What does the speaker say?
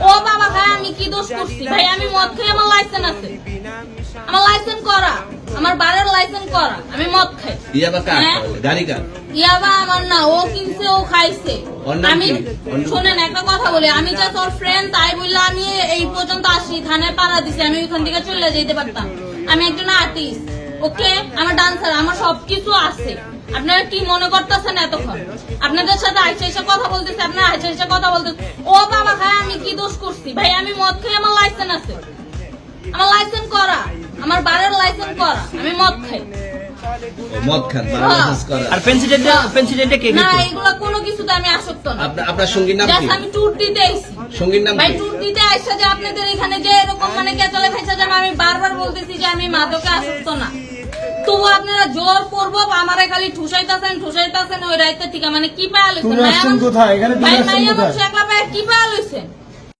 ও বাবা ভাই আমি কি দোষ করছি? ভাই আমি মদ খেয়ে আমার লাইসেন্স আছে। আমার লাইসেন্স করা। আমার বারের লাইসেন্স করা। আমি মদ খাই। ইয়াবা কার হ্যাঁ? গাড়ি কার? ইয়াবা আমার না ও কিনছে ও খাইছে। আমি? শোনেন একটা কথা বলি। আমি যা তোর ফ্রেন্ড তাই বললে আমি এই পর্যন্ত আসি। থানায় পাড়া দিছি। আমি ওইখান থেকে চলে যেতে পারতাম। আমি একজন আর্টিস্ট ওকে আমার ডান্সার আমার সবকিছু আছে আপনারা কি মনে করতেছেন এতক্ষণ? আপনাদের সাথে আইসা এসে কথা বলতেছে আপনারা আইসা এসে কথা বলতেছে। ও বাবা ভাই আমি কি দোষ করছি? ভাই আমি মদ খেয়ে আমার লাইসেন্স আছে। আমার লাইসেন্স করা। আমার বারের লাইসেন্স করা। আমি মদ খাই। ও, মদ খান বা। লাইসেন্স করা। আর প্রেসিডেন্টে প্রেসিডেন্টে কে না কে কোনো কিছুতে আমি আসক্ত না। আপনার আপনার সঙ্গীর নাম কি? জাস্ট আমি ট্যুর দিতে আইছি। সঙ্গীর নাম ভাই কি দিতে আইসা আপনাদের এখানে যে এরকম মানে কেচলে ফেসে যাবে আমি বারবার বলতেছি যে আমি মাদকে আসক্ত না। তবু আপনারা জোর করব আমারে খালি ঠুসাইতাছেন ঠুসাইতাছেন ওই রাইতে থেকে মানে কি পায়া লইছেন? কোথায়? এখানে কি পায়া লইছেন?